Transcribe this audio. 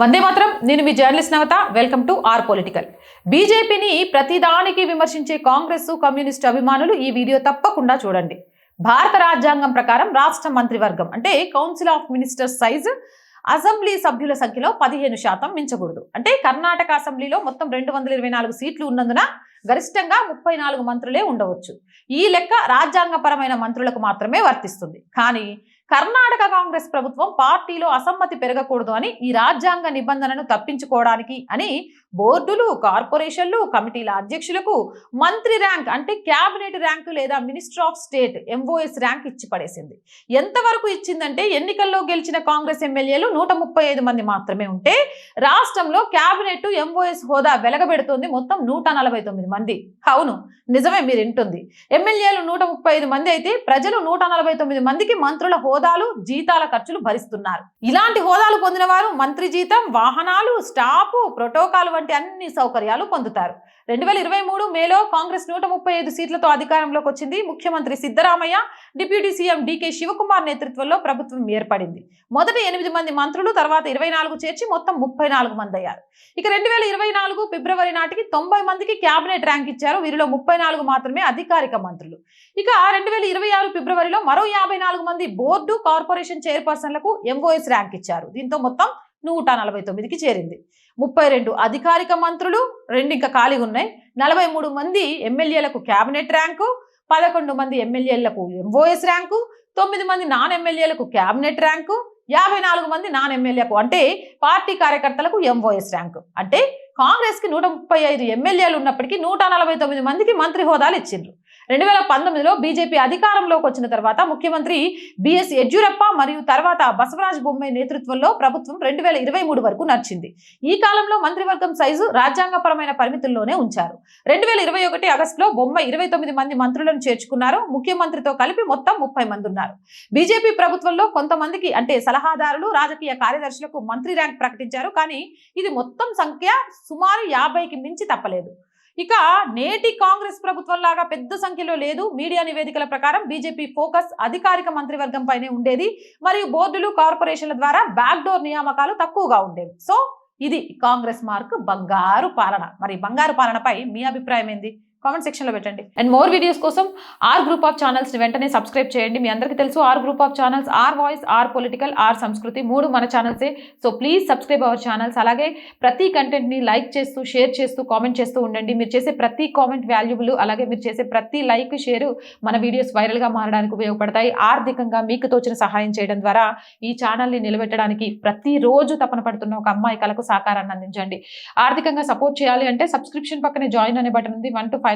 వందే మాత్రం. నేను మీ journalist Navata. Welcome to R political. బీజేపీని ప్రతిదానికి విమర్శించే కాంగ్రెస్ కమ్యూనిస్ట్ అభిమానులు ఈ వీడియో తప్పకుండా చూడండి. భారత రాజ్యాంగం ప్రకారం రాష్ట్ర మంత్రివర్గం అంటే council of ministers size assembly సభ్యుల సంఖ్యలో పదిహేను శాతం మించకూడదు. అంటే కర్ణాటక అసెంబ్లీలో మొత్తం రెండు వందల ఇరవై నాలుగు సీట్లు ఉన్నందున గరిష్టంగా ముప్పై నాలుగు మంత్రులే ఉండవచ్చు. ఈ లెక్క రాజ్యాంగపరమైన మంత్రులకు మాత్రమే వర్తిస్తుంది. కానీ కర్ణాటక కాంగ్రెస్ ప్రభుత్వం పార్టీలో అసమ్మతి పెరగకూడదు అని ఈ రాజ్యాంగ నిబంధనను తప్పించుకోవడానికి అని బోర్డులు కార్పొరేషన్లు కమిటీల అధ్యక్షులకు మంత్రి ర్యాంక్ అంటే క్యాబినెట్ ర్యాంకు లేదా minister of state MOS rank ఇచ్చి పడేసింది. ఎంతవరకు ఇచ్చిందంటే ఎన్నికల్లో గెలిచిన కాంగ్రెస్ ఎమ్మెల్యేలు నూట ముప్పై ఐదు మంది మాత్రమే ఉంటే రాష్ట్రంలో క్యాబినెట్ ఎంఓఎస్ హోదా వెలగబెడుతోంది మొత్తం నూట నలభై తొమ్మిది మంది. అవును నిజమే మీరు వింటుంది. ఎమ్మెల్యేలు నూట ముప్పై ఐదు మంది అయితే ప్రజలు నూట నలభై తొమ్మిది మందికి మంత్రుల హోదాలు జీతాల ఖర్చులు భరిస్తున్నారు. ఇలాంటి హోదాలు పొందిన వారు మంత్రి జీతం వాహనాలు స్టాఫ్ ప్రోటోకాల్ వంటి అన్ని సౌకర్యాలు పొందుతారు. రెండు వేల ఇరవై మూడు మేలో కాంగ్రెస్ నూట ముప్పై ఐదు సీట్లతో అధికారంలోకి వచ్చింది ముఖ్యమంత్రి సిద్ధరామయ్య డిప్యూటీ సీఎం డికే శివకుమార్ నేతృత్వంలో ప్రభుత్వం ఏర్పడింది. మొదటి ఎనిమిది మంది మంత్రులు తర్వాత ఇరవై నాలుగు చేర్చి మొత్తం ముప్పై నాలుగు మంది అయ్యారు. ఇక రెండు వేల ఇరవై నాలుగు ఫిబ్రవరి నాటికి తొంభై మందికి క్యాబినెట్ ర్యాంక్ ఇచ్చారు. వీరిలో ముప్పై నాలుగు మాత్రమే అధికారిక మంత్రులు. ఇక రెండు వేల ఇరవై ఆరు ఫిబ్రవరిలో మరో యాభై నాలుగు మంది బోర్డు కార్పొరేషన్ చైర్పర్సన్లకు ఎంఓఎస్ ర్యాంక్ ఇచ్చారు. దీంతో మొత్తం నూట నలభై తొమ్మిదికి చేరింది. ముప్పై రెండు అధికారిక మంత్రులు రెండు ఇంకా ఖాళీగా ఉన్నాయి. నలభై మూడు మంది ఎమ్మెల్యేలకు క్యాబినెట్ ర్యాంకు పదకొండు మంది ఎమ్మెల్యేలకు ఎంఓఎస్ ర్యాంకు తొమ్మిది మంది నాన్ ఎమ్మెల్యేలకు క్యాబినెట్ ర్యాంకు యాభై నాలుగు మంది నాన్ ఎమ్మెల్యేకు అంటే పార్టీ కార్యకర్తలకు ఎంఓఎస్ ర్యాంకు. అంటే కాంగ్రెస్కి నూట ముప్పై ఐదు ఎమ్మెల్యేలు ఉన్నప్పటికీ నూట నలభై తొమ్మిది మందికి మంత్రి హోదాలు ఇచ్చిండ్రు. రెండు వేల పంతొమ్మిదిలో బీజేపీ అధికారంలోకి వచ్చిన తర్వాత ముఖ్యమంత్రి బిఎస్ యడ్యూరప్ప మరియు తర్వాత బసవరాజ్ బొమ్మాయి నేతృత్వంలో ప్రభుత్వం రెండు వేల ఇరవై మూడు వరకు నడిచింది. ఈ కాలంలో మంత్రివర్గం సైజు రాజ్యాంగపరమైన పరిమితుల్లోనే ఉంచారు. రెండు వేల ఇరవై ఒకటి ఆగస్టులో బొమ్మ ఇరవై తొమ్మిది మంది మంత్రులను చేర్చుకున్నారు. ముఖ్యమంత్రితో కలిపి మొత్తం ముప్పై మంది ఉన్నారు. బీజేపీ ప్రభుత్వంలో కొంతమందికి అంటే సలహాదారులు రాజకీయ కార్యదర్శులకు మంత్రి ర్యాంక్ ప్రకటించారు. కానీ ఇది మొత్తం సంఖ్య సుమారు యాభైకి మించి తప్పలేదు. ఇక నేటి కాంగ్రెస్ ప్రభుత్వం లాగా పెద్ద సంఖ్యలో లేదు. మీడియా నివేదికల ప్రకారం బీజేపీ ఫోకస్ అధికారిక మంత్రివర్గంపైనే ఉండేది. మరియు బోర్డులు కార్పొరేషన్ల ద్వారా బ్యాక్డోర్ నియామకాలు తక్కువగా ఉండేవి. సో ఇది కాంగ్రెస్ మార్క్ బంగారు పాలన. మరి బంగారు పాలనపై మీ అభిప్రాయం ఏంది? కామెంట్ సెక్షన్లో పెట్టండి. అండ్ మోర్ వీడియోస్ కోసం ఆర్ గ్రూప్ ఆఫ్ ఛానల్స్ని వెంటనే సబ్స్క్రైబ్ చేయండి. మీ అందరికీ తెలుసు R group of channels R voice R political R Sanskriti మూడు మన ఛానల్సే. So please subscribe our channels. అలాగే ప్రతి కంటెంట్ని లైక్ చేస్తూ షేర్ చేస్తూ కామెంట్ చేస్తూ ఉండండి. మీరు చేసే ప్రతి కామెంట్ వాల్యుబుల్ అలాగే మీరు చేసే ప్రతి లైక్ షేర్ మన వీడియోస్ వైరల్గా మారడానికి ఉపయోగపడతాయి. ఆర్థికంగా మీకు తోచిన సహాయం చేయడం ద్వారా ఈ ఛానల్ని నిలబెట్టడానికి ప్రతిరోజు తపన పడుతున్న ఒక అమ్మాయి కలకు సహకారాన్ని అందించండి. ఆర్థికంగా సపోర్ట్ చేయాలి అంటే సబ్స్క్రిప్షన్ పక్కనే జాయిన్ అనే బటన్ ఉంది. One to five